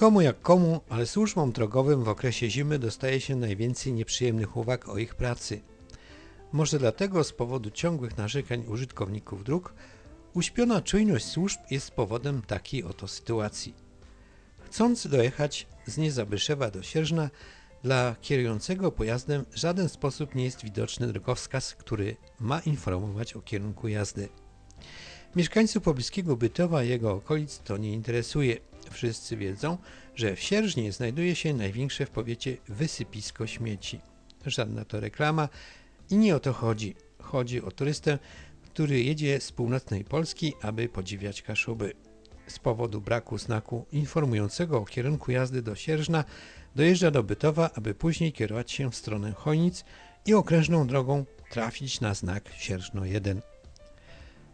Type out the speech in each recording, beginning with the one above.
Komu jak komu, ale służbom drogowym w okresie zimy dostaje się najwięcej nieprzyjemnych uwag o ich pracy. Może dlatego z powodu ciągłych narzekań użytkowników dróg uśpiona czujność służb jest powodem takiej oto sytuacji. Chcąc dojechać z Niezabyszewa do Sierżna, dla kierującego pojazdem w żaden sposób nie jest widoczny drogowskaz, który ma informować o kierunku jazdy. Mieszkańców pobliskiego Bytowa i jego okolic to nie interesuje. Wszyscy wiedzą, że w Sierżnie znajduje się największe w powiecie wysypisko śmieci. Żadna to reklama i nie o to chodzi. Chodzi o turystę, który jedzie z północnej Polski, aby podziwiać Kaszuby. Z powodu braku znaku informującego o kierunku jazdy do Sierżna dojeżdża do Bytowa, aby później kierować się w stronę Chojnic i okrężną drogą trafić na znak Sierżno 1.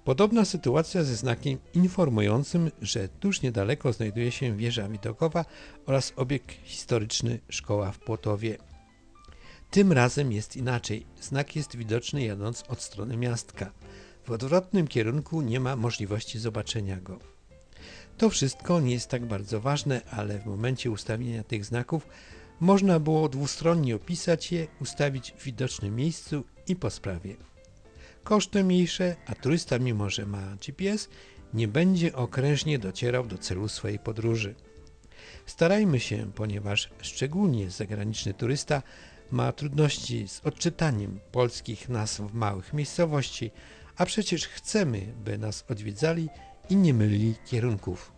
Podobna sytuacja ze znakiem informującym, że tuż niedaleko znajduje się wieża widokowa oraz obiekt historyczny Szkoła w Płotowie. Tym razem jest inaczej. Znak jest widoczny jadąc od strony miastka. W odwrotnym kierunku nie ma możliwości zobaczenia go. To wszystko nie jest tak bardzo ważne, ale w momencie ustawienia tych znaków można było dwustronnie opisać je, ustawić w widocznym miejscu i po sprawie. Koszty mniejsze, a turysta mimo, że ma GPS, nie będzie okrężnie docierał do celu swojej podróży. Starajmy się, ponieważ szczególnie zagraniczny turysta ma trudności z odczytaniem polskich nazw małych miejscowości, a przecież chcemy, by nas odwiedzali i nie mylili kierunków.